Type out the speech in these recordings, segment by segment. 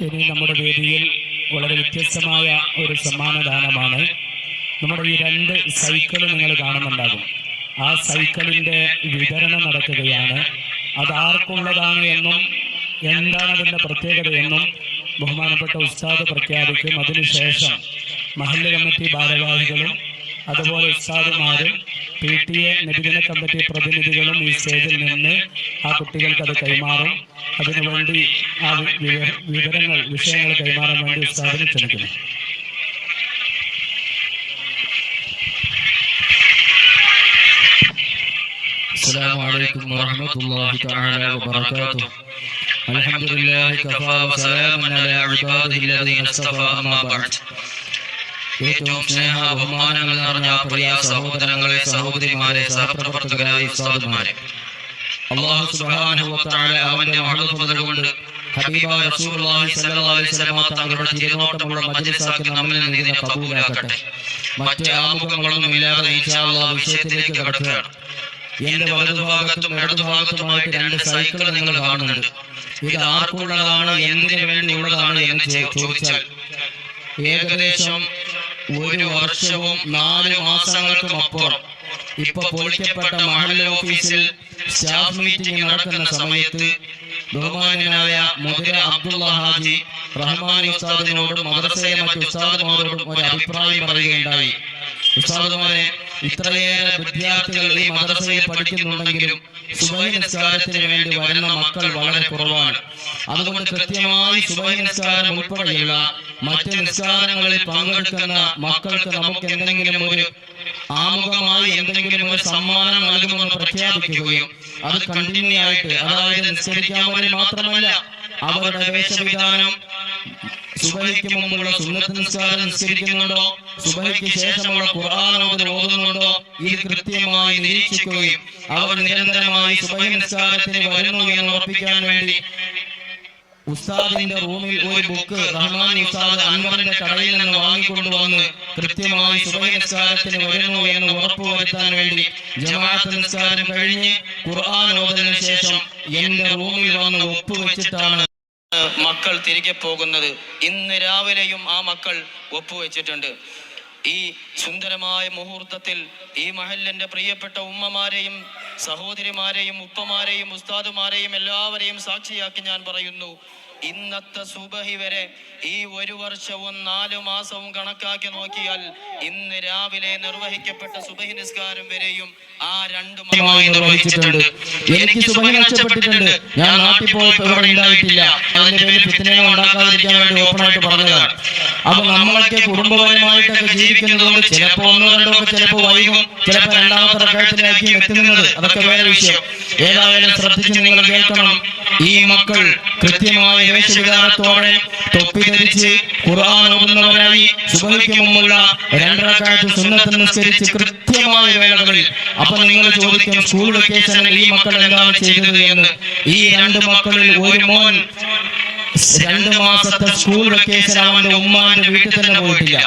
ഇനി നമ്മുടെ വേദിയിൽ വളരെ വ്യത്യസ്തമായ ഒരു സമ്മാനദാനമാണ്. നമ്മുടെ ഈ രണ്ട് സൈക്കിൾ നിങ്ങൾ കാണുന്നുണ്ടാകും. ആ സൈക്കിളിന്റെ വിതരണം നടക്കുകയാണ്. അത് ആർക്കുള്ളതാണ് എന്നും എന്താണ് അതിന്റെ പ്രത്യേകത എന്നും ബഹുമാനപ്പെട്ട ഉസ്താദ് പ്രഖ്യാപിക്കും. അതിനുശേഷം മഹല്ല് കമ്മിറ്റി ഭാരവാഹികളും അതുപോലെ ഉസ്താദുമാരും പി ടി എ നബിദിന കമ്മിറ്റി പ്രതിനിധികളും ഈ സ്റ്റേജിൽ നിന്ന് ആ കുട്ടികൾക്ക് അത് കൈമാറും അതിനുവേണ്ടി ആ വി- വിവ- വിവരങ്ങൾ വിഷയങ്ങൾ കൈമാറാൻ വേണ്ടി ഉസ്താദിനെ ക്ഷണിക്കുന്നു السلام عليكم ورحمة الله تعالى وبركاته الحمد لله كفى وسلام على عباده الذين اصطفى أما بعد ഏറ്റവും സ്നേഹ ബഹുമാനങ്ങൾ നിറഞ്ഞ പ്രിയ സഹോദരങ്ങളെ സഹോദരിമാരെ സഹപ്രവർത്തകരായ ഉസ്താദുമാരെ. അള്ളാഹു സുബ്ഹാനഹു വ തആല അവന്റെ മഹത്വത കൊണ്ട് ഹബീബ റസൂലുള്ളാഹി സ്വല്ലല്ലാഹു അലൈഹി വസല്ലം തങ്ങളുടെ തിരുനോട്ടമുള്ള മജ്ലിസാക്കി നമ്മിൽ നിന്ന് ഇതിനെ കബൂലാക്കട്ടെ. മറ്റ് ആമുഖങ്ങളൊന്നും ഇല്ലാതെ ഇൻഷാ അല്ലാഹ് വിഷയത്തിലേക്ക് കടക്കുകയാണ്. എന്റെ വലതുഭാഗത്തും ഇടതുഭാഗത്തുമായിട്ട് രണ്ട് സൈക്കിൾ നിങ്ങൾ കാണുന്നുണ്ട്. ഇത് ആർക്കുള്ളതാണ് എന്തിനു വേണ്ടിയുള്ളതാണ് എന്ന് ചോദിച്ചാൽ ഏകദേശം ഒരു വർഷവും നാല് മാസങ്ങൾക്കും അപ്പുറം. ഇപ്പൊ പൊളിക്കപ്പെട്ട മഹല്ല ഓഫീസിൽ സ്റ്റാഫ് മീറ്റിംഗ് നടക്കുന്ന സമയത്ത് ബഹുമാനായ മുതിര അബ്ദുള്ള ഹാജി റഹ്മാൻ ഉസ്താദിനോടും മദ്രസയിലെ മറ്റു ഉസ്താദുമാരോടും ഒരു അഭിപ്രായം പറയുകയുണ്ടായി. ഉസ്താദുമാരെ ഇത്രയേറെ വിദ്യാർത്ഥികൾ ഈ മദ്രസയിൽ പഠിക്കുന്നുണ്ടെങ്കിലും സുബഹി നിസ്കാരത്തിന് വേണ്ടി വരുന്ന മക്കൾ വളരെ കുറവാണ്. അതുകൊണ്ട് കൃത്യമായി സുബഹി നിസ്കാരം ഉൾപ്പെടെയുള്ള മറ്റ് നിസ്കാരങ്ങളിൽ പങ്കെടുക്കുന്ന മക്കൾക്ക് നമുക്ക് എന്തെങ്കിലും ഒരു ആമുഖമായി എന്തെങ്കിലും ഒരു സമ്മാനം നൽകുമെന്ന് പ്രഖ്യാപിക്കുകയും അത് കണ്ടിന്യൂ ആയിട്ട് അതായത് നിസ്കരിക്കാൻ മാത്രമല്ല അവരുടെ വേഷവിധാനം മുമ്പുള്ള സുന്നത്ത് അവർ എന്ന് വേണ്ടി ഉസ്താദിന്റെ റൂമിൽ ഒരു ബുക്ക് റഹ്മാൻ ഉസ്താദ് അൻവറിന്റെ കടയിൽ നിന്ന് വാങ്ങിക്കൊണ്ടുവന്ന് കൃത്യമായി സുബഹി വരുന്നു എന്ന് ഉറപ്പുവരുത്താൻ വേണ്ടി ജമാഅത്ത് നിസ്കാരം കഴിഞ്ഞ് ഖുർആൻ ഓതലിന് ശേഷം എന്റെ റൂമിൽ വന്ന് ഒപ്പുവെച്ചിട്ടാണ് മക്കൾ തിരികെ പോകുന്നത് ഇന്ന് രാവിലെയും ആ മക്കൾ ഒപ്പുവെച്ചിട്ടുണ്ട്. ഈ സുന്ദരമായ മുഹൂർത്തത്തിൽ ഈ മഹലിന്റെ പ്രിയപ്പെട്ട ഉമ്മമാരെയും സഹോദരിമാരെയും ഉപ്പമാരെയും ഉസ്താദുമാരെയും എല്ലാവരെയും സാക്ഷിയാക്കി ഞാൻ പറയുന്നു. ഇന്നത്തെ സുബഹി വരെ ഈ ഒരു വർഷവും നാലു മാസവും കണക്കാക്കി നോക്കിയാൽ ഇന്ന് രാവിലെ നിർവഹിക്കപ്പെട്ട സുബഹി നിസ്കാരം വരെയും ആ രണ്ട് മക്കളുമായി നിർവഹിച്ചിട്ടുണ്ട്. എനിക്ക് സുബഹി നഷ്ടപ്പെട്ടിട്ടുണ്ട് ഞാൻ നാട്ടിൽ പോയപ്പോൾ ഉണ്ടായിട്ടില്ല. അതിന്റെ പേരിൽ ഫിത്തനകൾ ഉണ്ടാക്കാതിരിക്കാൻ വേണ്ടി ഓപ്പണായിട്ട് പറഞ്ഞതാണ്. അപ്പൊ നമ്മളൊക്കെ കുടുംബപരമായിട്ടൊക്കെ ജീവിക്കുന്നതുകൊണ്ട് ചിലപ്പോ ഒന്നോ രണ്ടോ ഒക്കെ ചിലപ്പോ വൈകും ചിലപ്പോ രണ്ടാമത്തെ റക്കായത്തിലായിരിക്കും എത്തുന്നത്. അതൊക്കെ വേറെ വിഷയം. ഏതായാലും ശ്രദ്ധിച്ച് നിങ്ങൾ കേൾക്കണം. ഈ മക്കൾ കൃത്യമായ വേഷവിധാനത്തോടെ തൊപ്പി ധരിച്ച് ഖുർആൻ ഓടുന്നവരായി സുബഹിക്ക് മുമ്പുള്ള രണ്ടരക്കാലത്ത് സുന്നത്ത് കൃത്യമായ വേളകളിൽ. അപ്പൊ നിങ്ങൾ ചോദിക്കും സ്കൂൾ വെക്കേഷനിൽ ഈ മക്കൾ എന്താണ് ചെയ്തത് എന്ന്? ഈ രണ്ട് മക്കളിൽ ഒരു മോൻ രണ്ട് മാസത്തെ സ്കൂൾ വെക്കേഷൻ അവന്റെ ഉമ്മാന്റെ വീട്ടിൽ തന്നെ പോയിട്ടില്ല.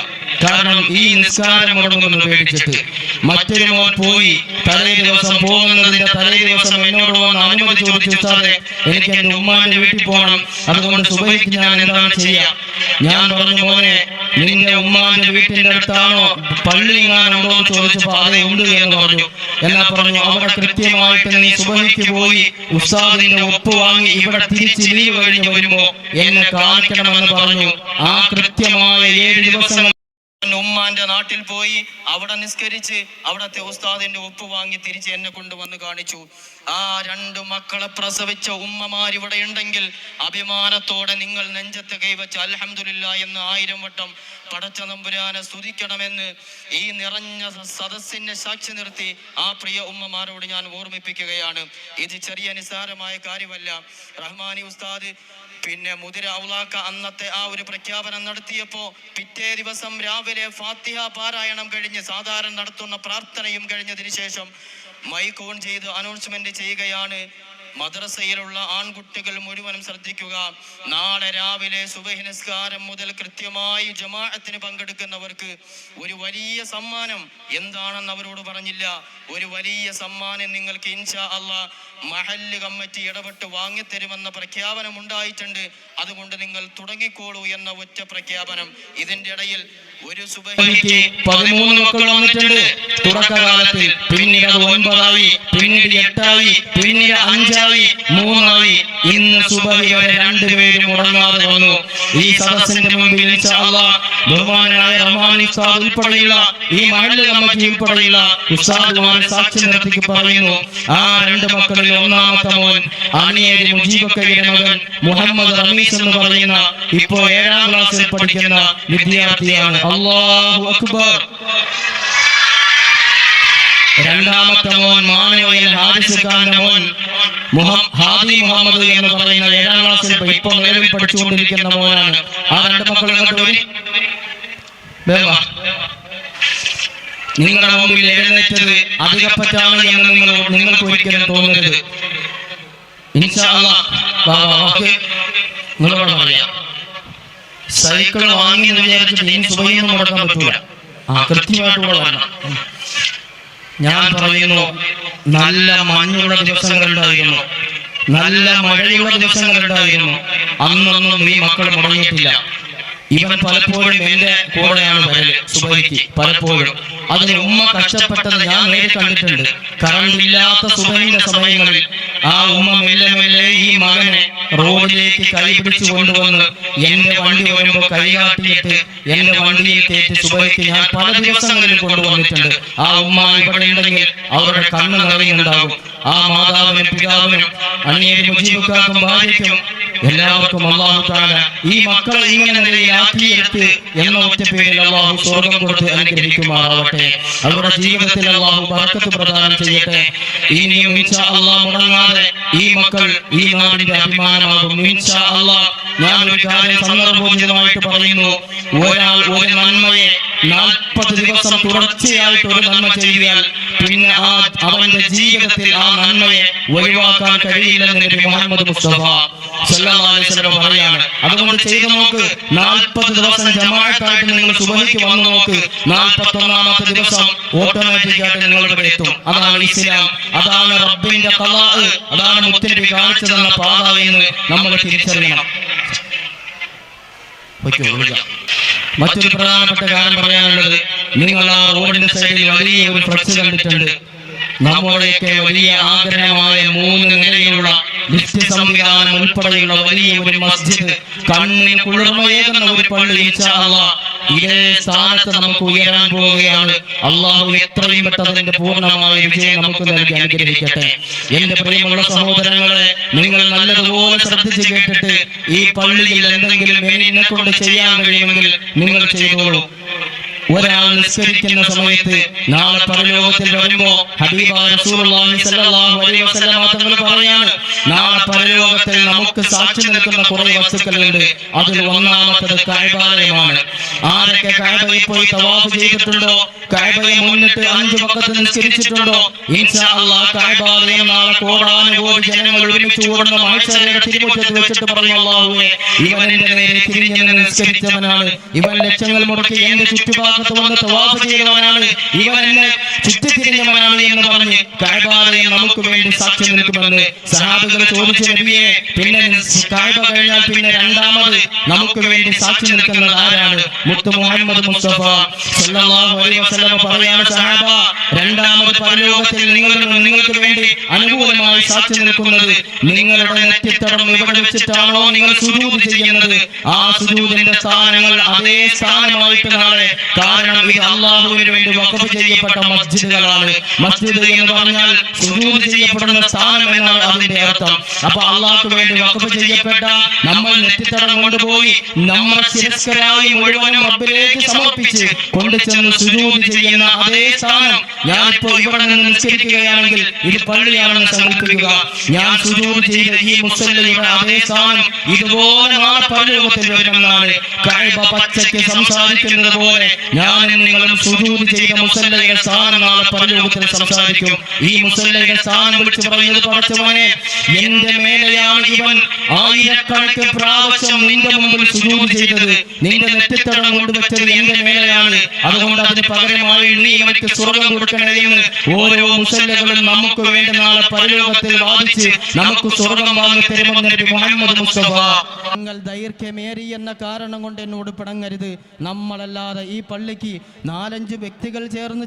കാരണം ഈ നിസ്കാരം മുടങ്ങുമെന്ന് പേടിച്ചിട്ട്. മറ്റൊരു മോൻ പോയി തലേ ദിവസം പോകുന്നതിന്റെ തലേ ദിവസം എന്നോട് വന്ന് അനുമതി ചോദിച്ചു സാറേ എനിക്ക് എന്റെ ഉമ്മാന്റെ വീട്ടിൽ പോകണം. അതുകൊണ്ട് സുബഹിക്ക് ഞാൻ എന്താണ് ചെയ്യാം? ഞാൻ പറഞ്ഞു മോനെ നിന്റെ ഉമ്മാന്റെ വീട്ടിന്റെ അടുത്താണോ പള്ളി എങ്ങാനുണ്ടോ എന്ന് ചോദിച്ചപ്പോ അതെ ഉണ്ട് എന്ന് പറഞ്ഞു. എന്നാ പറഞ്ഞു അവിടെ കൃത്യമായിട്ട് നീ സുബഹിക്ക് പോയി ഉസ്താദിന്റെ ഒപ്പ് വാങ്ങി ഇവിടെ തിരിച്ച് ലീവ് കഴിഞ്ഞ് വരുമ്പോ എന്നെ കാണിക്കണമെന്ന് പറഞ്ഞു. ആ കൃത്യമായ ഏഴ് ദിവസങ്ങൾ ഉമ്മാന്റെ നാട്ടിൽ പോയി അവിടെ നിസ്കരിച്ച് അവിടത്തെ ഉസ്താദിന്റെ ഉപ്പ് വാങ്ങി തിരിച്ച് എന്നെ കൊണ്ടുവന്ന് കാണിച്ചു. ആ രണ്ട് മക്കളെ പ്രസവിച്ച ഉമ്മമാർ ഇവിടെ ഉണ്ടെങ്കിൽ അഭിമാനത്തോടെ നിങ്ങൾ നെഞ്ചത്ത് കൈവച്ച് അലഹമില്ല എന്ന് ആയിരം വട്ടം പടച്ച നമ്പുരാനെ സ്തുതിക്കണമെന്ന് ഈ നിറഞ്ഞ സദസ്സിനെ സാക്ഷി നിർത്തി ആ പ്രിയ ഉമ്മമാരോട് ഞാൻ ഓർമ്മിപ്പിക്കുകയാണ്. ഇത് ചെറിയ നിസ്സാരമായ കാര്യമല്ല. റഹ്മാനി ഉസ്താദ് പിന്നെ മുതിരാവുളാക്ക അന്നത്തെ ആ ഒരു പ്രഖ്യാപനം നടത്തിയപ്പോ പിറ്റേ ദിവസം രാവിലെ ഫാത്തിഹ പാരായണം കഴിഞ്ഞ് സാധാരണ നടത്തുന്ന പ്രാർത്ഥനയും കഴിഞ്ഞതിന് ശേഷം മൈക്ക് ഓൺ ചെയ്ത് അനൗൺസ്മെന്റ് ചെയ്യുകയാണ്. മദ്രസയിലുള്ള ആൺകുട്ടികൾ മുഴുവനും ശ്രദ്ധിക്കുക. നാളെ രാവിലെ സുബഹിനസ്കാരം മുതൽ കൃത്യമായി ജമാഅത്തിന് പങ്കെടുക്കുന്നവർക്ക് ഒരു വലിയ സമ്മാനം എന്താണെന്ന് അവരോട് പറഞ്ഞില്ല. ഒരു വലിയ സമ്മാനം നിങ്ങൾക്ക് ഇൻഷാ അല്ല മഹല്ല് കമ്മിറ്റി ഇടപെട്ട് വാങ്ങിത്തരുമെന്ന പ്രഖ്യാപനം ഉണ്ടായിട്ടുണ്ട്. അതുകൊണ്ട് നിങ്ങൾ തുടങ്ങിക്കോളൂ എന്ന ഒറ്റ പ്രഖ്യാപനം. ഇതിന്റെ ഇടയിൽ ഒരു സുബഹിക്ക് പതിമൂന്ന് മക്കൾ വന്നിട്ടുണ്ട്. തുടക്കകാലത്തിൽ പിന്നീട് ഒൻപതായി. പിന്നീട് എട്ടായി പിന്നീട് അഞ്ചായി മൂന്നായി. ഇന്ന് സുബഹി വരെ രണ്ടുപേരും ഉറങ്ങാതെ വന്നു. ഈ സദസ്സിന്റെ മുമ്പിൽ ബഹുമാനായ റഹ്മാനി ഉസ്താദ് ഉൾപ്പെടെയുള്ള ഈ മഹല്ല് കമ്മിറ്റി ഉൾപ്പെടെയുള്ള ഉസ്താദുമാരെ സാക്ഷി നിർത്തിക്ക് പറയുന്നു. ആ രണ്ട് മക്കളിൽ ഒന്നാമത്തെ മോൻ അണിയേരി മുജീബക്കയുടെ മകൻ മുഹമ്മദ് റമീസ് എന്ന് പറയുന്ന ഇപ്പോ ഏഴാം ക്ലാസ്സിൽ പഠിക്കുന്ന വിദ്യാർത്ഥിയാണ്. അള്ളാഹു അക്ബർ. രണ്ടാമത്തെ മോൻ മാനവയിൽ ഹാരിസ് ഖാന്റെ മോൻ ഹാദി മുഹമ്മദ് എന്ന് പറയുന്ന ഏഴാം ക്ലാസ്സിൽ ഇപ്പൊ- നിലവിൽ പഠിച്ചുകൊണ്ടിരിക്കുന്ന മോനാണ്. ആ രണ്ട് മക്കൾ ഇങ്ങോട്ട്. നിങ്ങളുടെ മുമ്പിൽ എഴുന്നേറ്റത് അധികപ്പറ്റാണ് എന്ന് നിങ്ങൾ നിങ്ങൾക്ക് ഒരിക്കലും തോന്നരുത്. സൈക്കിൾ വാങ്ങി എന്ന് വിചാരിച്ചിട്ട് ഇനി സുഖയൊന്നും മുടക്കാൻ പറ്റൂല. ആ വരണം. ഞാൻ പറയുന്നു നല്ല മഞ്ഞുള്ള ദിവസങ്ങളുണ്ടായിരുന്നു. നല്ല മഴയുള്ള ദിവസങ്ങളുണ്ടായിരുന്നു അന്നൊന്നും ഈ മക്കൾ മുടങ്ങിയിട്ടില്ല. ഇവൻ പലപ്പോഴും എന്റെ കൂടെയാണ് വരൽ. സുബഹിക്ക് പലപ്പോഴും അതിന് ഉമ്മ കഷ്ടപ്പെട്ടത് ഞാൻ നേരിൽ കണ്ടിട്ടുണ്ട്. കറണ്ട് ഇല്ലാത്ത സുബൈന്റെ സമയങ്ങളിൽ ആ ഉമ്മ മെല്ലെ മെല്ലെ ഈ മകനെ റോഡിലേക്ക് കൈ പിടിച്ചു കൊണ്ടുവന്ന് എന്റെ വണ്ടി വരുമ്പോ കൈകാട്ടിയിട്ട് എന്റെ വണ്ടിയിൽ കയറ്റി സുബൈക്ക് ഞാൻ പല ദിവസങ്ങളിൽ കൊണ്ടുവന്നിട്ടുണ്ട്. ആ ഉമ്മ ഇവിടെ ഉണ്ടെങ്കിൽ അവരുടെ കണ്ണ് നിറയുന്നുണ്ടാകും. ആ മാതാവിനും പിതാവിനും അണിയേരി മുജീബുക്കാർക്കും ഭാര്യയ്ക്കും എല്ലാവർക്കും അള്ളാഹു ഈ മക്കളെ ഇങ്ങനെ നിലയിലാക്കിയെടുത്ത് എന്ന ഒറ്റ പേരിൽ അള്ളാഹു സ്വർഗം കൊടുത്ത് അനുഗ്രഹിക്കുമാറാവട്ടെ. അവരുടെ ജീവിതത്തിൽ അള്ളാഹു പറക്കത്ത് പ്രദാനം ചെയ്യട്ടെ. ഇനിയും മുടങ്ങാതെ ഈ മക്കൾ ഈ നാടിന്റെ അഭിമാനമാകും. ഞാൻ ഒരു കാര്യം സന്ദർഭോചിതമായിട്ട് പറയുന്നു. ഒരാൾ ഒരു നന്മയെ നാൽപ്പത് ദിവസം തുടർച്ചയായിട്ട് ഒരു നന്മ ചെയ്യുകയാൽ പിന്നെ ആ അവന്റെ ജീവിതത്തിൽ ആ നന്മയെ ഒഴിവാക്കാൻ കഴിയില്ലെന്ന് നബി മുഹമ്മദ് മുസ്തഫ പറയാണ് അതുകൊണ്ട് ചെയ്തു നോക്ക്. നാൽപ്പത് ദിവസം ജമാഅത്തായിട്ട് നിങ്ങൾ സുബഹിക്ക് വന്നു നോക്ക്. നാൽപ്പത്തി ഒന്നാമത്തെ ദിവസം ഓട്ടോമാറ്റിക്കായിട്ട് നിങ്ങളുടെ എത്തും അതാണ് ഇസ്ലാം. അതാണ് റബ്ബിന്റെ കലാഹ് അതാണ് മുത്തരവി കാണിച്ചു തന്ന പാത എന്ന് നമ്മൾ തിരിച്ചറിയണം. ഓക്കെ വിളിക്കാം. മറ്റൊരു പ്രധാനപ്പെട്ട കാര്യം പറയാനുള്ളത് നിങ്ങൾ ആ റോഡിന്റെ സൈഡിൽ വലിയ ഒരു ഫ്ലക്സ് കണ്ടിട്ടുണ്ട്. നമ്മുടെയൊക്കെ വലിയ ആഗ്രഹമായ മൂന്ന് നിലയിലുള്ള ലിഫ്റ്റ് സംവിധാനം ഉൾപ്പെടെയുള്ള വലിയ ഒരു മസ്ജിദ് കണ്ണിന് കുളിർമയേകുന്ന ഒരു പള്ളി ഇതേ സ്ഥാനത്ത് നമുക്ക് ഉയരാൻ പോവുകയാണ്. അള്ളാഹു എത്രയും പെട്ടതിന്റെ പൂർണമായ വിജയം നമുക്ക് നൽകി അനുഗ്രഹിക്കട്ടെ. എന്റെ പ്രിയമുള്ള സഹോദരങ്ങളെ നിങ്ങൾ നല്ലതുപോലെ ശ്രദ്ധിച്ച് കേട്ടിട്ട് ഈ പള്ളിയിൽ എന്തെങ്കിലും എന്നെ കൊണ്ട് ചെയ്യാൻ കഴിയുമെങ്കിൽ നിങ്ങൾ ചെയ്തോളൂ. ഒരാൾ നിസ്കരിക്കുന്ന സമയത്ത് നാളെ പരലോകത്തിൽ വരുമ്പോ തങ്ങൾ നാളെ പരലോകത്തിൽ നമുക്ക് സാക്ഷി നിൽക്കുന്ന കുറെ വസ്തുക്കളുണ്ട്. അതിൽ ഒന്നാമത്തത് കായബാലയമാണ് ആരൊക്കെ കഅബയിൽ പോയി തവാഫ് ചെയ്തിട്ടുണ്ടോ? കായബയെ മുന്നിട്ട് അഞ്ചു പക്കത്ത് നിസ്കരിച്ചിട്ടുണ്ടോ? ഇൻഷാ കഅബാലയം നാളെ കോടാനുകോടി ജനങ്ങൾ ഒരുമിച്ച് കൂടുന്ന മത്സരയുടെ തിരുമുറ്റത്ത് വെച്ചിട്ട് പറഞ്ഞു അല്ലാഹുവേ ഇവൻ എന്റെ നേരെ തിരിഞ്ഞു നിസ്കരിച്ചവനാണ്. ഇവൻ ലക്ഷങ്ങൾ മുടക്കി എന്റെ ചുറ്റുഭാഗത്ത് വന്ന് തവാഫ് ചെയ്തവനാണ് ഇവൻ എന്നെ ചുറ്റിത്തിരിഞ്ഞവനാണ് എന്ന് പറഞ്ഞ് കായബാലയം നമുക്ക് വേണ്ടി സാക്ഷ്യം നിൽക്കുമെന്ന് സഹാബികൾ ചോദിച്ച നബിയെ പിന്നെ കായബ കഴിഞ്ഞാൽ പിന്നെ രണ്ടാമത് നമുക്ക് വേണ്ടി സാക്ഷ്യം നിൽക്കുന്നത് ആരാണ്? മുത്ത് മുഹമ്മദ് മുസ്തഫ സല്ലല്ലാഹു അലൈഹി വസല്ലം പറയാണ് സഹാബ രണ്ടാമത് പരലോകത്തിൽ നിങ്ങൾ നിങ്ങൾക്ക് വേണ്ടി അനുകൂലമായി സാക്ഷി നിൽക്കുന്നത് നിങ്ങളുടെ നെറ്റിത്തടം ഇവിടെ വെച്ചിട്ടാണോ നിങ്ങൾ സുജൂദ് ചെയ്യുന്നത്? ആ സുജൂദിന്റെ സ്ഥാനങ്ങൾ അതേ സ്ഥാനമായിട്ട് നാളെ കാരണം ഇത് അള്ളാഹുവിന് വേണ്ടി വഖഫ് ചെയ്യപ്പെട്ട മസ്ജിദുകളാണ്. മസ്ജിദ് എന്ന് പറഞ്ഞാൽ സുജൂദ് ചെയ്യപ്പെടുന്ന സ്ഥാനം എന്നാണ് അതിന്റെ അർത്ഥം. അപ്പൊ അള്ളാഹ്ക്ക് വേണ്ടി വഖഫ് ചെയ്യപ്പെട്ട നമ്മൾ നെറ്റിത്തടം കൊണ്ടുപോയി നമ്മുടെ ശിരസ്കരായി മുഴുവനും റബ്ബിലേക്ക് സമർപ്പിച്ച് കൊണ്ടുചെന്ന് സുജൂദ് ചെയ്യുന്ന അതേ സ്ഥാനം ഞാനിപ്പോ ഇവിടെ നിന്ന് നിസ്കരിക്കുകയാണെങ്കിൽ ഇത് പള്ളിയാണെന്ന് സങ്കല്പിക്കുക. ഞാൻ സുജൂദ് ചെയ്ത ഈ മുസല്ലയുടെ അതേ സ്ഥാനം ഇതുപോലെ നാളെ പരലോകത്തിൽ വരുമെന്നാണ് കഅബ പച്ചയ്ക്ക് സംസാരിക്കുന്നത് പോലെ ഞാനും നിങ്ങളും സുജൂദ് ചെയ്ത മുസല്ലയുടെ സ്ഥാനം നാളെ പരലോകത്തിൽ സംസാരിക്കും. ഈ മുസല്ലയുടെ സ്ഥാനം വിളിച്ചു പറയുന്നത് പടച്ചവനെ എന്റെ മേലെയാണ് ഇവൻ ആയിരക്കണക്കിന് പ്രാവശ്യം നിന്റെ മുമ്പിൽ സുജൂദ് ചെയ്തത് നിന്റെ നെറ്റിത്തടം കൊണ്ടുവച്ചത് എന്റെ മേലെയാണ്. അതുകൊണ്ട് അതിന് പകരമായി നീ ഇവർക്ക് സ്വർഗം കൊടുക്കണേ എന്ന് ഓരോ മുസല്ലകളും നമുക്ക് വേണ്ട നാളെ പരലോകത്തിൽ വാദിച്ച് നമുക്ക് സ്വർഗം വാങ്ങി തരുമെന്ന് നബി മുഹമ്മദ് മുസ്തഫ. നിങ്ങൾ ദൈർഘ്യമേറി എന്ന കാരണം കൊണ്ട് എന്നോട് പിണങ്ങരുത്. നമ്മളല്ലാതെ ഈ പള്ളിക്ക് നാലഞ്ച് വ്യക്തികൾ ചേർന്ന്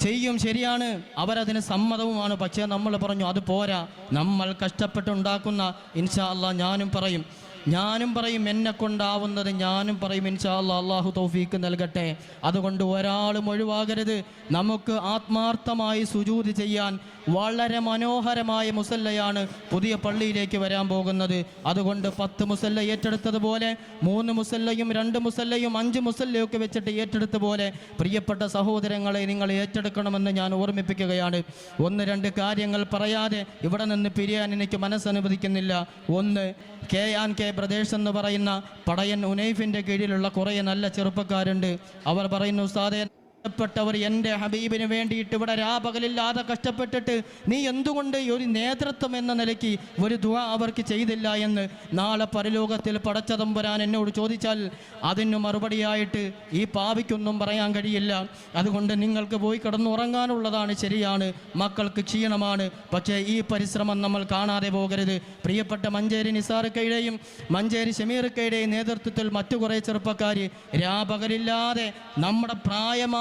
ചെയ്യും ശരിയാണ്. അവരതിന് സമ്മതവുമാണ്. പക്ഷേ നമ്മൾ പറഞ്ഞു അത് പോരാ. നമ്മൾ കഷ്ടപ്പെട്ടുണ്ടാക്കുന്ന ഇൻഷാ അല്ലാ ഞാനും പറയും. ഞാനും പറയും എന്നെ കൊണ്ടാവുന്നത് ഞാനും പറയും ഇൻഷാ അല്ലാ അള്ളാഹു തൗഫീക്ക് നൽകട്ടെ. അതുകൊണ്ട് ഒരാളും ഒഴിവാകരുത്. നമുക്ക് ആത്മാർത്ഥമായി സുജൂതി ചെയ്യാൻ വളരെ മനോഹരമായ മുസല്ലയാണ് പുതിയ പള്ളിയിലേക്ക് വരാൻ പോകുന്നത്. അതുകൊണ്ട് പത്ത് മുസല്ല ഏറ്റെടുത്തതുപോലെ മൂന്ന് മുസല്ലയും രണ്ട് മുസല്ലയും അഞ്ച് മുസല്ലയൊക്കെ വെച്ചിട്ട് ഏറ്റെടുത്ത പോലെ പ്രിയപ്പെട്ട സഹോദരങ്ങളെ നിങ്ങൾ ഏറ്റെടുക്കണമെന്ന് ഞാൻ ഓർമ്മിപ്പിക്കുകയാണ്. ഒന്ന് രണ്ട് കാര്യങ്ങൾ പറയാതെ ഇവിടെ നിന്ന് പിരിയാൻ എനിക്ക് മനസ്സനുവദിക്കുന്നില്ല. ഒന്ന് കെ ആൻ കെ ബ്രദേഴ്സ് എന്ന് പറയുന്ന പടയൻ ഉനൈഫിന്റെ കീഴിലുള്ള കുറേ നല്ല ചെറുപ്പക്കാരുണ്ട്. അവർ പറയുന്നു ഉസ്താദെ പ്പെട്ടവർ എന്റെ ഹബീബിന് വേണ്ടിയിട്ട് ഇവിടെ രാപകലില്ലാതെ കഷ്ടപ്പെട്ടിട്ട് നീ എന്തുകൊണ്ട് ഒരു നേതൃത്വം എന്ന നിലയ്ക്ക് ഒരു ദുആ അവർക്ക് ചെയ്തില്ല എന്ന് നാളെ പരലോകത്തിൽ പടച്ചതമ്പുരാൻ എന്നോട് ചോദിച്ചാൽ അതിന് മറുപടിയായിട്ട് ഈ പാവിക്കൊന്നും പറയാൻ കഴിയില്ല. അതുകൊണ്ട് നിങ്ങൾക്ക് പോയി കിടന്നുറങ്ങാനുള്ളതാണ് ശരിയാണ്. മക്കൾക്ക് ക്ഷീണമാണ്. പക്ഷേ ഈ പരിശ്രമം നമ്മൾ കാണാതെ പോകരുത്. പ്രിയപ്പെട്ട മഞ്ചേരി നിസാർക്കയുടെയും മഞ്ചേരി ഷമീർക്കയുടെയും നേതൃത്വത്തിൽ മറ്റു കുറേ ചെറുപ്പക്കാർ രാപകലില്ലാതെ നമ്മുടെ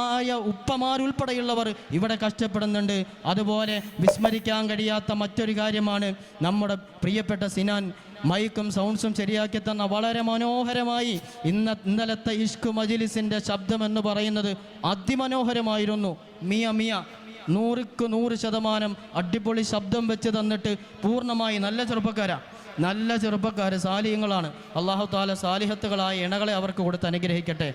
പ്രായമായ ഉപ്പമാരുൾപ്പെടെയുള്ളവർ ഇവിടെ കഷ്ടപ്പെടുന്നുണ്ട്. അതുപോലെ വിസ്മരിക്കാൻ കഴിയാത്ത മറ്റൊരു കാര്യമാണ് നമ്മുടെ പ്രിയപ്പെട്ട സിനാൻ. മൈക്കും സൗണ്ട്സും ശരിയാക്കി തന്ന വളരെ മനോഹരമായി ഇന്ന ഇന്നലത്തെ ഇഷ്ക് മജിലിസിന്റെ ശബ്ദം എന്ന് പറയുന്നത് അതിമനോഹരമായിരുന്നു. മിയ മിയ നൂറുക്ക് നൂറ് ശതമാനം അടിപൊളി ശബ്ദം വെച്ച് തന്നിട്ട് പൂർണമായി നല്ല ചെറുപ്പക്കാരാ. നല്ല ചെറുപ്പക്കാർ സാലിഹ്യങ്ങളാണ്. അള്ളാഹു താല സാലിഹത്തുകളായ ഇണകളെ അവർക്ക് കൊടുത്ത് അനുഗ്രഹിക്കട്ടെ.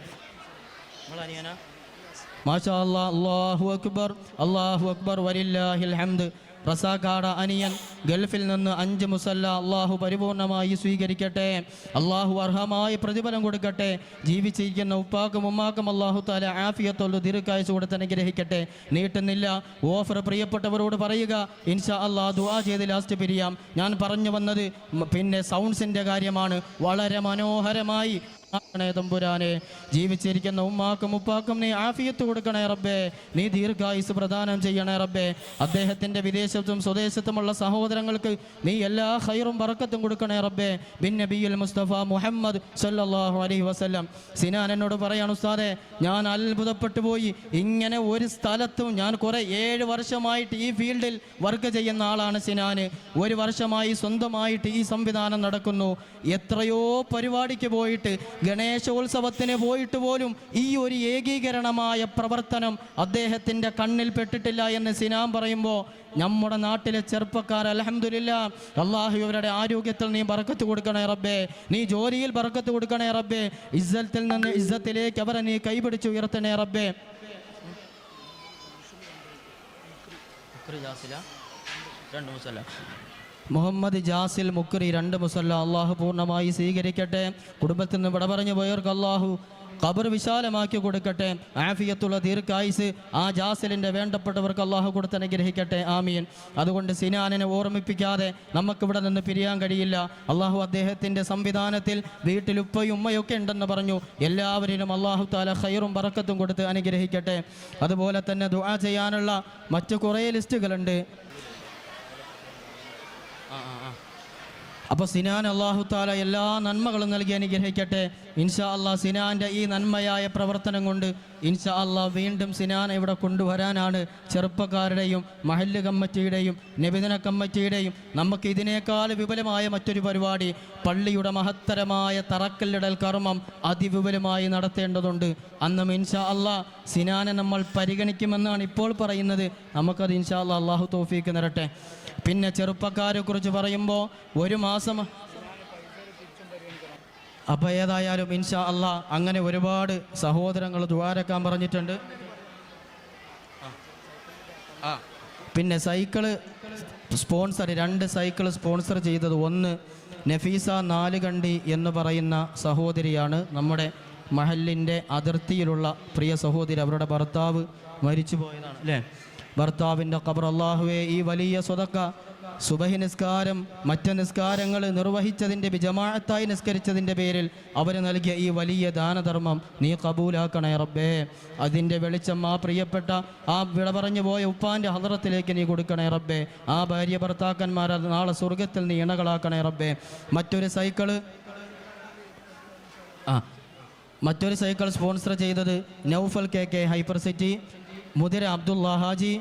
മാഷാ അല്ലാ അല്ലാഹു അക്ബർ അല്ലാഹു അക്ബർ വലില്ലാഹിൽ ഹംദ്. റസാഖാട അനിയൻ ഗൾഫിൽ നിന്ന് അഞ്ച് മുസല്ല അള്ളാഹു പരിപൂർണമായി സ്വീകരിക്കട്ടെ. അള്ളാഹു അർഹമായി പ്രതിഫലം കൊടുക്കട്ടെ. ജീവിച്ചിരിക്കുന്ന ഉപ്പാക്കും ഉമ്മാക്കും അള്ളാഹു താല ആഫിയത്തുള്ള ദീർഘായുസ് കൊടുത്ത് അനുഗ്രഹിക്കട്ടെ. നീട്ടുന്നില്ല. ഓഫർ പ്രിയപ്പെട്ടവരോട് പറയുക ഇൻഷാ അള്ളാഹ് ദുആ ചെയ്ത് ലാസ്റ്റ് പിരിയാം. ഞാൻ പറഞ്ഞു വന്നത് പിന്നെ സൗണ്ട്സിന്റെ കാര്യമാണ്. വളരെ മനോഹരമായി ആക്കണേ തമ്പുരാനെ. ജീവിച്ചിരിക്കുന്ന ഉമ്മാക്കും ഉപ്പാക്കും നീ ആഫിയത്ത് കൊടുക്കണേ റബ്ബേ. നീ ദീർഘായുസ് പ്രദാനം ചെയ്യണേ റബ്ബേ. അദ്ദേഹത്തിന്റെ വിദേശത്തും സ്വദേശത്തുമുള്ള സഹോദരങ്ങൾക്ക് നീ എല്ലാ ഹൈറും പറക്കത്തും കൊടുക്കണേ റബ്ബേ. ബിൻ നബിയുൽ മുസ്തഫ മുഹമ്മദ് സല്ലാഹു അലൈഹി വസല്ലം. സിനാൻ എന്നോട് പറയാണ് ഉസ്താദെ ഞാൻ അത്ഭുതപ്പെട്ടു പോയി. ഇങ്ങനെ ഒരു സ്ഥലത്തും ഞാൻ കുറെ ഏഴ് വർഷമായിട്ട് ഈ ഫീൽഡിൽ വർക്ക് ചെയ്യുന്ന ആളാണ് സിനാന്. ഒരു വർഷമായി സ്വന്തമായിട്ട് ഈ സംവിധാനം നടക്കുന്നു. എത്രയോ പരിപാടിക്ക് പോയിട്ട് ഗണേശോത്സവത്തിന് പോയിട്ട് പോലും ഈ ഒരു ഏകീകരണമായ പ്രവർത്തനം അദ്ദേഹത്തിന്റെ കണ്ണിൽ പെട്ടിട്ടില്ല എന്ന് സിനാം പറയുമ്പോൾ നമ്മുടെ നാട്ടിലെ ചെറുപ്പക്കാർ അലഹമില്ല അള്ളാഹു ഇവരുടെ ആരോഗ്യത്തിൽ നീ ബറക്കത്ത് കൊടുക്കണേ റബ്ബേ. നീ ജോലിയിൽ ബറക്കത്ത് കൊടുക്കണേ റബ്ബേ. ഇസ്സത്തിൽ നിന്ന് ഇസ്സത്തിലേക്ക് അവരെ നീ കൈപിടിച്ച് ഉയർത്തണേ റബ്ബേ. മുഹമ്മദ് ജാസിൽ മുക്കറി രണ്ട് മുസല്ല അള്ളാഹു പൂർണമായി സ്വീകരിക്കട്ടെ. കുടുംബത്തിൽ നിന്ന് വിട പറഞ്ഞു പോയവർക്ക് അള്ളാഹു ഖബർ വിശാലമാക്കി കൊടുക്കട്ടെ. ആഫിയത്തുള്ള ദീർഘായുസ് ആ ജാസലിന്റെ വേണ്ടപ്പെട്ടവർക്ക് അള്ളാഹു കൊടുത്ത് അനുഗ്രഹിക്കട്ടെ. ആമീൻ. അതുകൊണ്ട് സിനാനിനെ ഓർമ്മിപ്പിക്കാതെ നമുക്കിവിടെ നിന്ന് പിരിയാൻ കഴിയില്ല. അള്ളാഹു അദ്ദേഹത്തിന്റെ സംവിധാനത്തിൽ വീട്ടിൽ ഉപ്പയും ഉമ്മയൊക്കെ ഉണ്ടെന്ന് പറഞ്ഞു. എല്ലാവരിലും അള്ളാഹു താല ഖൈറും പറക്കത്തും കൊടുത്ത് അനുഗ്രഹിക്കട്ടെ. അതുപോലെ തന്നെ ദുആ ചെയ്യാനുള്ള മറ്റു കുറേ ലിസ്റ്റുകളുണ്ട്. അപ്പോൾ സിനാൻ അള്ളാഹു താല എല്ലാ നന്മകളും നൽകി അനുഗ്രഹിക്കട്ടെ. ഇൻഷാ അള്ളാഹ് സിനാന്റെ ഈ നന്മയായ പ്രവർത്തനം കൊണ്ട് ഇൻഷാ അള്ളാഹ് വീണ്ടും സിനാൻ ഇവിടെ കൊണ്ടുവരാനാണ് ചെറുപ്പക്കാരുടെയും മഹല്ല് കമ്മിറ്റിയുടെയും നബിദിന കമ്മിറ്റിയുടെയും നമുക്ക് ഇതിനേക്കാൾ വിപുലമായ മറ്റൊരു പരിപാടി പള്ളിയുടെ മഹത്തരമായ തറക്കല്ലിടൽ കർമ്മം അതിവിപുലമായി നടത്തേണ്ടതുണ്ട്. അന്നും ഇൻഷാ അള്ളാഹ് സിനാനെ നമ്മൾ പരിഗണിക്കുമെന്നാണ് ഇപ്പോൾ പറയുന്നത്. നമുക്കത് ഇൻഷാ അള്ളാഹ് അള്ളാഹു തോഫീക്ക് നിരട്ടെ. പിന്നെ ചെറുപ്പക്കാരെ കുറിച്ച് പറയുമ്പോൾ ഒരു മാസം അപ്പോൾ ഏതായാലും ഇൻഷാ അള്ളാ അങ്ങനെ ഒരുപാട് സഹോദരങ്ങൾ ദ്വാരക്കാൻ പറഞ്ഞിട്ടുണ്ട്. പിന്നെ സൈക്കിൾ സ്പോൺസർ രണ്ട് സൈക്കിൾ സ്പോൺസർ ചെയ്തത് ഒന്ന് നഫീസ നാലുകണ്ടി എന്ന് പറയുന്ന സഹോദരിയാണ് നമ്മുടെ മഹലിന്റെ അതിർത്തിയിലുള്ള പ്രിയ സഹോദരി. അവരുടെ ഭർത്താവ് മരിച്ചു പോയതാണ് അല്ലേ ഭർത്താവിന്റെ ഖബർ അള്ളാഹുവെ ഈ വലിയ സ്വതക്ക സുബഹി നിസ്കാരം മറ്റ് നിസ്കാരങ്ങൾ നിർവഹിച്ചതിന്റെ ജമാഅത്തായി നിസ്കരിച്ചതിന്റെ പേരിൽ അവർ നൽകിയ ഈ വലിയ ദാനധർമ്മം നീ കബൂലാക്കണേ റബ്ബേ. അതിന്റെ വെളിച്ചം ആ പ്രിയപ്പെട്ട ആ വിള പറഞ്ഞു പോയ ഉപ്പാന്റെ ഹദ്രത്തിലേക്ക് നീ കൊടുക്കണേ റബ്ബേ. ആ ഭാര്യ ഭർത്താക്കന്മാരെ നാളെ സ്വർഗത്തിൽ നീ ഇണകളാക്കണേ റബ്ബേ. മറ്റൊരു സൈക്കിൾ ആ മറ്റൊരു സൈക്കിൾ സ്പോൺസർ ചെയ്തത് Noufal K K hyper city മുതിര അബ്ദുള്ള ഹാജി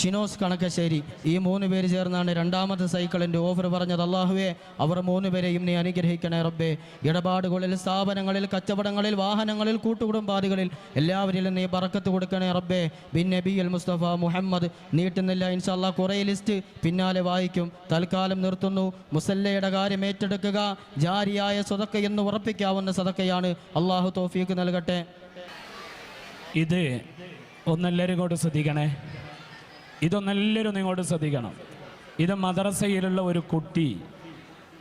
ഷിനോസ് കണക്കശ്ശേരി. ഈ മൂന്ന് പേര് ചേർന്നാണ് രണ്ടാമത്തെ സൈക്കിളിന്റെ ഓഫർ പറഞ്ഞത്. അള്ളാഹുവേ അവർ മൂന്ന് പേരെയും നീ അനുഗ്രഹിക്കണേ റബ്ബേ. ഇടപാടുകളിൽ സ്ഥാപനങ്ങളിൽ കച്ചവടങ്ങളിൽ വാഹനങ്ങളിൽ കൂട്ടുകുടുംബാദികളിൽ എല്ലാവരിലും നീ പറക്കത്ത് കൊടുക്കണേ റബ്ബേ. ബിൻ നബി അൽ മുസ്തഫ മുഹമ്മദ് നീട്ടുന്നില്ല. ഇൻഷാല്ലാ കുറേ ലിസ്റ്റ് പിന്നാലെ വായിക്കും. തൽക്കാലം നിർത്തുന്നു. മുസല്ലയുടെ കാര്യം ഏറ്റെടുക്കുക. ജാരിയായ സ്വതക്ക എന്ന് ഉറപ്പിക്കാവുന്ന സതക്കയാണ് അള്ളാഹു തോഫീക്ക് നൽകട്ടെ. ഇത് ഒന്നെല്ലാവരും കൂടെ ശ്രദ്ധിക്കണേ. ഇതൊന്നെല്ലാവരും ഒന്ന് ഇങ്ങോട്ട് ശ്രദ്ധിക്കണം. ഇത് മദ്രസയിലുള്ള ഒരു കുട്ടി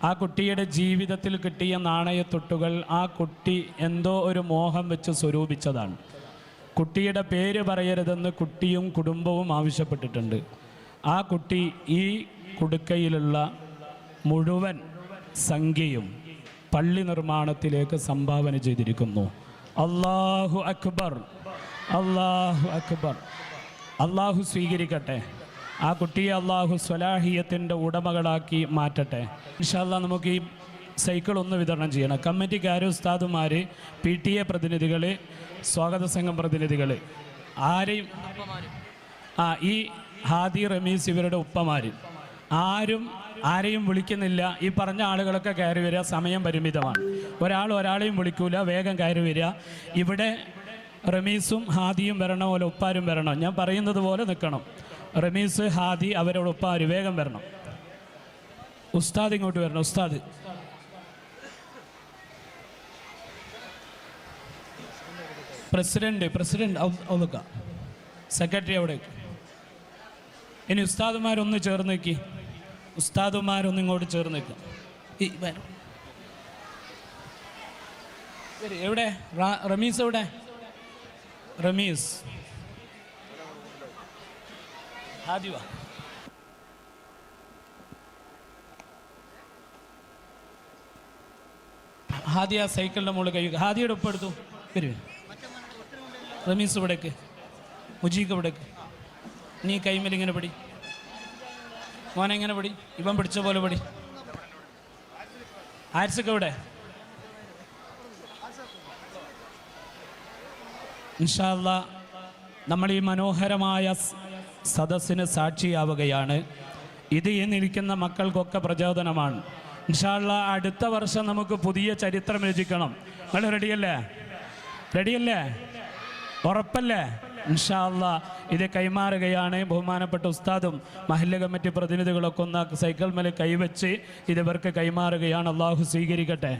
ആ കുട്ടിയുടെ ജീവിതത്തിൽ കിട്ടിയ നാണയത്തൊട്ടുകൾ ആ കുട്ടി എന്തോ ഒരു മോഹം വെച്ച് സ്വരൂപിച്ചതാണ്. കുട്ടിയുടെ പേര് പറയരുതെന്ന് കുട്ടിയും കുടുംബവും ആവശ്യപ്പെട്ടിട്ടുണ്ട്. ആ കുട്ടി ഈ കുടുക്കയിലുള്ള മുഴുവൻ സംഖ്യയും പള്ളി നിർമ്മാണത്തിലേക്ക് സംഭാവന ചെയ്തിരിക്കുന്നു. അള്ളാഹു അക്ബർ അള്ളാഹു അക്ബർ. അള്ളാഹു സ്വീകരിക്കട്ടെ. ആ കുട്ടിയെ അള്ളാഹു സ്വലാഹിയത്തിന്റെ ഉടമകളാക്കി മാറ്റട്ടെ. ഇൻഷാല്ലാ നമുക്ക് ഈ സൈക്കിൾ ഒന്ന് വിതരണം ചെയ്യണം. കമ്മിറ്റിക്കാർ ഉസ്താദുമാർ പി ടി എ പ്രതിനിധികൾ സ്വാഗത സംഘം പ്രതിനിധികൾ ആരെയും ആ ഈ ഹാദി റമീസ് ഇവരുടെ ഉപ്പമാർ ആരും ആരെയും വിളിക്കുന്നില്ല. ഈ പറഞ്ഞ ആളുകളൊക്കെ കയറി വരിക. സമയം പരിമിതമാണ്. ഒരാൾ ഒരാളെയും വിളിക്കൂല. വേഗം കയറി വരിക. ഇവിടെ റമീസും ഹാദിയും വരണം അല്ല ഉപ്പാരും വരണം. ഞാൻ പറയുന്നത് പോലെ നിൽക്കണം. റമീസ് ഹാദി അവരോട് ഉപ്പാർ വേഗം വരണം. ഉസ്താദ് ഇങ്ങോട്ട് വരണം ഉസ്താദ്. President president ഒതുക്ക. സെക്രട്ടറി അവിടെ ഇനി ഉസ്താദുമാരൊന്ന് ചേർന്ന് നിൽക്കി ഉസ്താദുമാരൊന്ന് ഇങ്ങോട്ട് ചേർന്ന് നിൽക്കും എവിടെ? റമീസ് എവിടെ? റമീസ്. ഹാദി ഹാദിയ സൈക്കിളിന്റെ മുകളിൽ കൈ ഹാദിയുടെ ഒപ്പം എടുത്തു. വരുവേ റമീസ് ഇവിടേക്ക് മുജീക്ക് ഇവിടേക്ക് നീ കൈമേൽ ഇങ്ങനെ പിടി. മോനെ ഇങ്ങനെ പിടി. ഇവൻ പിടിച്ച പോലെ പിടി. ആരിസൊക്കെ ഇവിടെ ഇൻഷാല്ല നമ്മൾ ഈ മനോഹരമായ സദസ്സിന് സാക്ഷിയാവുകയാണ്. ഇത് ഈ നിൽക്കുന്ന മക്കൾക്കൊക്കെ പ്രചോദനമാണ്. ഇൻഷാല്ല അടുത്ത വർഷം നമുക്ക് പുതിയ ചരിത്രം രചിക്കണം. നിങ്ങൾ റെഡിയല്ലേ? റെഡിയല്ലേ? ഉറപ്പല്ലേ? ഇൻഷാല്ല ഇത് കൈമാറുകയാണ്. ബഹുമാനപ്പെട്ട ഉസ്താദും മഹല്ല കമ്മിറ്റി പ്രതിനിധികളൊക്കെ ഒന്ന് സൈക്കിൾ മേലെ കൈവച്ച് ഇതിവർക്ക് കൈമാറുകയാണ്. അള്ളാഹു സ്വീകരിക്കട്ടെ.